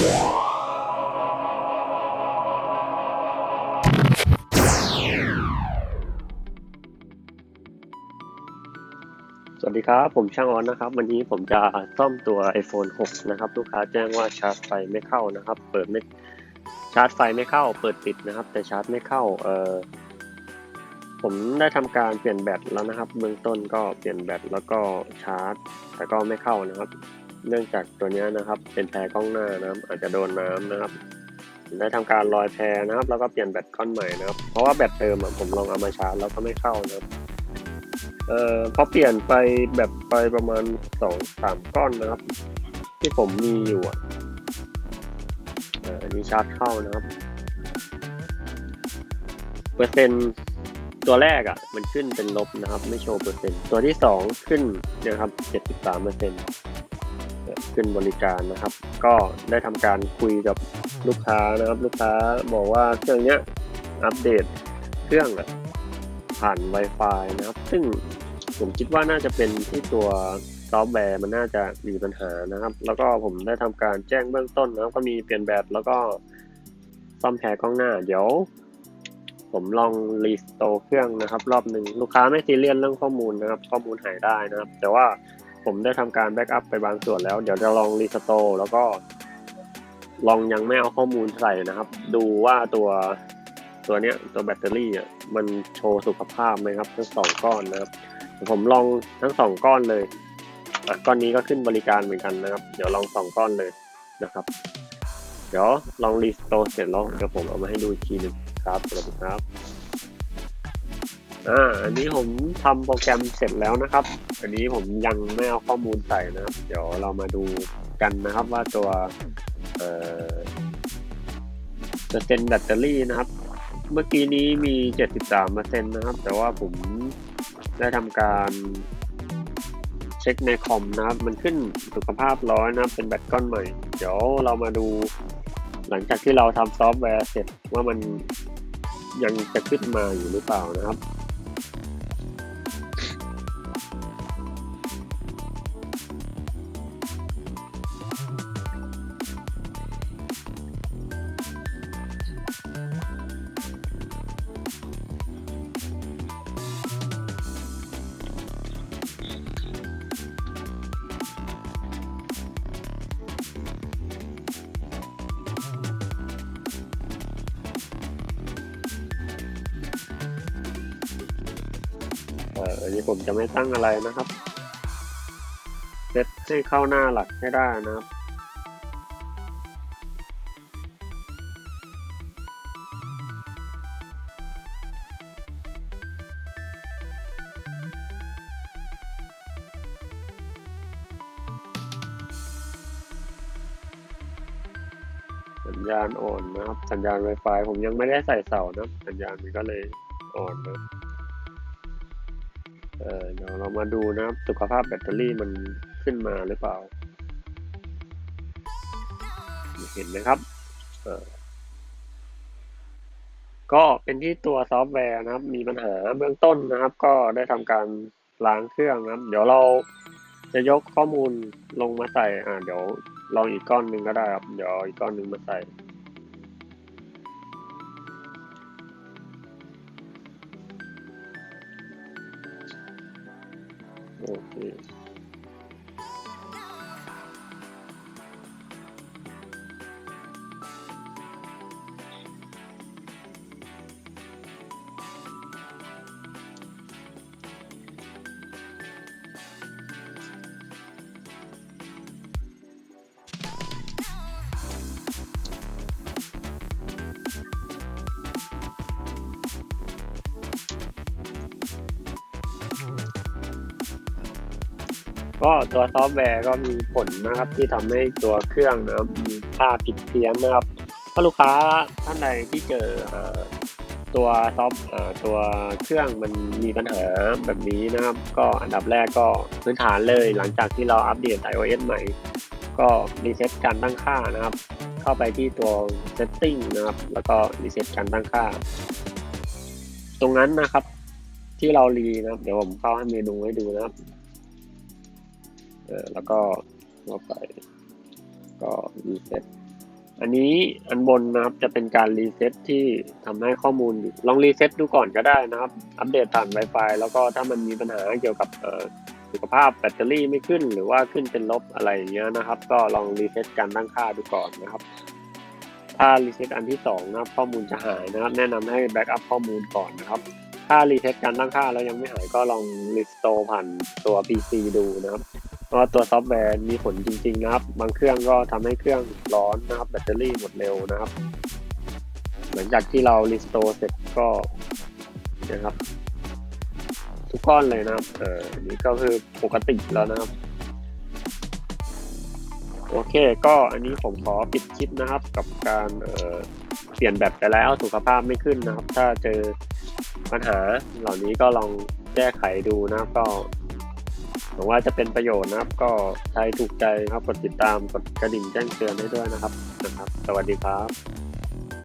สวัสดีครับ ผมช่างออนนะครับ วันนี้ผมจะซ่อมตัว iPhone 6 นะครับ ลูกค้าแจ้งว่าชาร์จไฟไม่เข้านะครับ เปิดไม่ชาร์จไฟไม่เข้า เปิดติดนะครับ แต่ชาร์จไม่เข้าเอ่อผมได้ทำการเปลี่ยนแบตแล้วนะครับ เบื้องต้นก็เปลี่ยนแบตแล้วก็ชาร์จ แต่ก็ไม่เข้านะครับ เนื่องจากตัวนี้นะครับ เป็นแพรกล้องหน้านะครับ อาจจะโดนน้ำนะครับได้ทำการลอยแพรนะครับ แล้วก็เปลี่ยนแบตก้อนใหม่นะครับ เพราะว่าแบตเดิมอะผมลองเอามาชาร์จแล้วก็ไม่เข้านะครับเอ่อพอเปลี่ยนไปแบบไปประมาณสองสามก้อนนะครับ ที่ผมมีอยู่อะเอ่ออันนี้ชาร์จเข้านะครับ เปอร์เซ็นต์ตัวแรกอะ มันขึ้นเป็นลบนะครับ ไม่โชว์เปอร์เซ็นต์ตัวที่สองขึ้นเนะครับเจ็ดสิบสามเปอร์เซ็นต์ ขึ้นบริการนะครับ ก็ได้ทำการคุยกับลูกค้านะครับ ลูกค้าบอกว่าเครื่องเนี้ยอัปเดตเครื่องผ่าน Wi-Fi นะครับ ซึ่งผมคิดว่าน่าจะเป็นที่ตัวซอฟต์แวร์มันน่าจะมีปัญหานะครับ แล้วก็ผมได้ทำการแจ้งเบื้องต้นนะครับ ก็มีเปลี่ยนแบตแล้วก็ซ่อมแพรกล้องหน้า เดี๋ยว ผมลองรีสโตร์เครื่องนะครับ รอบหนึ่งลูกค้าไม่ซีเรียสเรื่องข้อมูลนะครับ ข้อมูลหายได้นะครับ แต่ว่า ผมได้ทำการแบ็กอัพไปบางส่วนแล้ว เดี๋ยวจะลองรีสโตร์แล้วก็ลองยังไม่เอาข้อมูลใส่นะครับ ดูว่าตัวตัวเนี้ยตัวแบตเตอรี่อะมันโชว์สุขภาพไหมครับ ทั้งสองก้อนนะครับผมลองทั้งสองก้อนเลยก้อนนี้ก็ขึ้นบริการเหมือนกันนะครับ เดี๋ยวลองสองก้อนเลยนะครับ เดี๋ยวลองรีสโตร์เสร็จแล้วเดี๋ยวผมเอามาให้ดูอีกทีหนึ่งครับสวัสดีครับ อ่าอันนี้ผมทำโปรแกรมเสร็จแล้วนะครับ อันนี้ผมยังไม่เอาข้อมูลใส่นะครับ เดี๋ยวเรามาดูกันนะครับว่าตัวเอ่อเปอร์เซ็นต์แบตเตอรี่นะครับ เมื่อกี้นี้มี 73%นะครับ แต่ว่าผมได้ทำการเช็คในคอมนะครับ มันขึ้นสุขภาพร้อยนะครับ เป็นแบตก้อนใหม่ เดี๋ยวเรามาดูหลังจากที่เราทำซอฟต์แวร์เสร็จว่ามันยังจะขึ้นมาอยู่หรือเปล่านะครับ อออันนี้ผมจะไม่ตั้งอะไรนะครับเซตให้เข้าหน้าหลักให้ได้นะครับสัญญาณอ่อนนะครับ สัญญาณ Wi-Fi ผมยังไม่ได้ใส่เสานะ สัญญาณมันก็เลยอ่อนนะ เออเดี๋ยวเรามาดูนะครับสุขภาพแบตเตอรี่มันขึ้นมาหรือเปล่า เห็นไหมครับเออก็เป็นที่ตัวซอฟต์แวร์นะครับ มีปัญหาเบื้องต้นนะครับ ก็ได้ทำการล้างเครื่องนะครับ เดี๋ยวเราจะยกข้อมูลลงมาใส่ อ่า เดี๋ยวลองอีกก้อนหนึ่งก็ได้ครับ เดี๋ยวอีกก้อนหนึ่งมาใส่ โอ ก็ตัวซอฟต์แวร์ก็มีผลนะครับที่ทำให้ตัวเครื่องนะครับมีค่าผิดเพี้ยนนะครับถ้าลูกค้าท่านใดที่เจอเอตัวซอฟต์ตัวเครื่องมันมีปัญหาแบบนี้นะครับ ก็อันดับแรกก็พื้นฐานเลยหลังจากที่เราอัปเดต iOS ใหม่ ก็รีเซ็ตการตั้งค่านะครับ เข้าไปที่ตัว setting นะครับ แล้วก็รีเซ็ตการตั้งค่า ตรงนั้นนะครับที่เรารีนะครับ เดี๋ยวผมเข้าให้เมนูให้ดูนะครับ เออแล้วก็เข้าไปก็รีเซ็ตอันนี้อันบนนะครับจะเป็นการรีเซ็ตที่ทำให้ข้อมูลลองรีเซ็ตดูก่อนก็ได้นะครับ อัปเดตผ่าน Wi-Fi แล้วก็ถ้ามันมีปัญหาเกี่ยวกับสุขภาพแบตเตอรี่ไม่ขึ้นหรือว่าขึ้นเป็นลบอะไรอย่างเงี้ยนะครับ ก็ลองรีเซ็ตการตั้งค่าดูก่อนนะครับ ถ้ารีเซ็ตอันที่สองนะครับ ข้อมูลจะหายนะครับ แนะนำให้แบ็กอัพข้อมูลก่อนนะครับถ้ารีเซ็ตการตั้งค่าแล้วยังไม่หายก็ลองรีสโตรผ่านตัว PC ดูนะครับ เพราะว่าตัวซอฟต์แวร์มีผลจริงๆนะครับ บางเครื่องก็ทำให้เครื่องร้อนนะครับ แบตเตอรี่หมดเร็วนะครับ หลังจากที่เรารีสโตร์เสร็จก็นะครับ ทุกก้อนเลยนะครับ เออนี้ก็คือปกติแล้วนะครับโอเค ก็อันนี้ผมขอปิดคลิปนะครับกับการเเปลี่ยนแบตไปแล้วสุขภาพไม่ขึ้นนะครับ ถ้าเจอปัญหาเหล่านี้ก็ลองแก้ไขดูนะครับก็ งว่าจะเป็นประโยชน์นะครับ ก็ใช้ถูกใจครับกดติดตามกดกระดิ่งแจ้งเตือนให้ด้วยนะครับนะครับ สวัสดีครับ